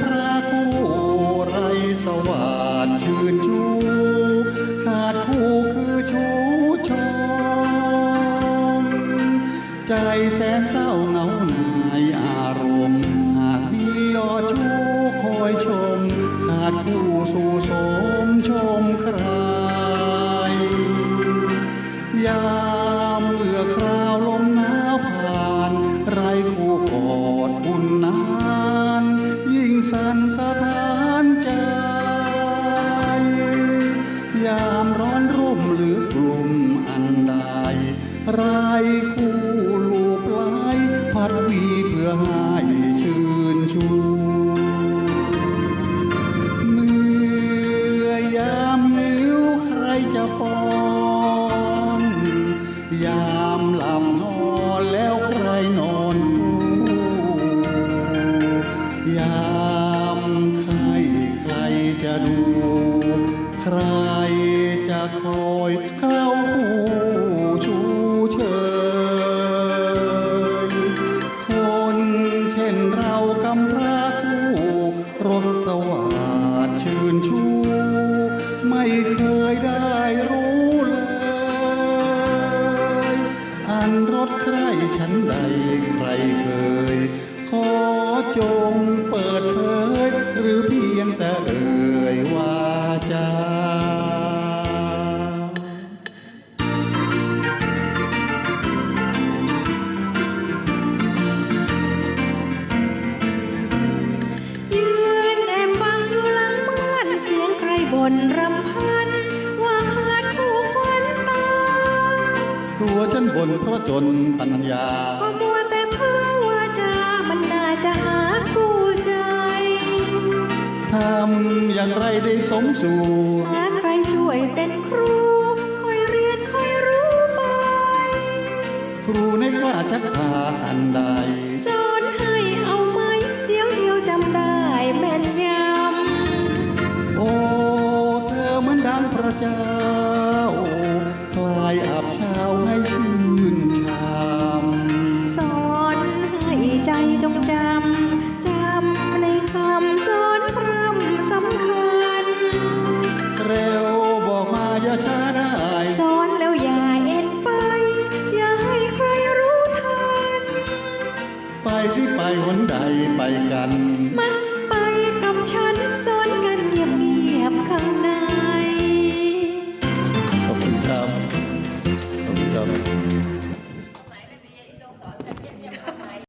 พระคู่ไรสวัสดชื่นชูขาดคู่คือชูชม ใจแสนเศร้าเหงาหนายอารมณ์ หากมียอชูคอยชม ขาดคู่สู่สม สั่นสะท้านใจ ยามร้อนรุ่มหรือกลุ่มอันใดไรคู่ลูกไหลพัดวีเพื่อให้ชื่นชูเมื่อยามหิวใครจะปอนยามหลับนอนแล้วใครนอน ใครจะคอยเข้าหูชูเชยคนเช่นเรากำพร้าคู่รถสวัสดชื่นชูไม่เคยได้รู้เลย อันรถใครฉันใดใครเคย ขอจงเปิดเผยหรือเพียงแต่เอ่ยว่าจา บ่นรำพันว่าขาดคู่ควันตาตัวฉันบนเพราะจนปัญญา ก็มัวแต่เพ้อว่าจะมันน่าจะหาคู่ใจทำอย่างไรได้สมสู่หาใครช่วยเป็นครู คอยเรียนคอยรู้ไป ครูในกล้าชักพาอันใด เจ้า คลายอับเช้าให้ชื่นชมำสอนให้ใจจงจำ จำในคำสอนพร่ำสำคัญ เร็วบอกมาอย่าช้าได้สอนแล้วอย่าเอ็นไป อย่าให้ใครรู้ทัน ไปสิไปหนใดไปกันมัน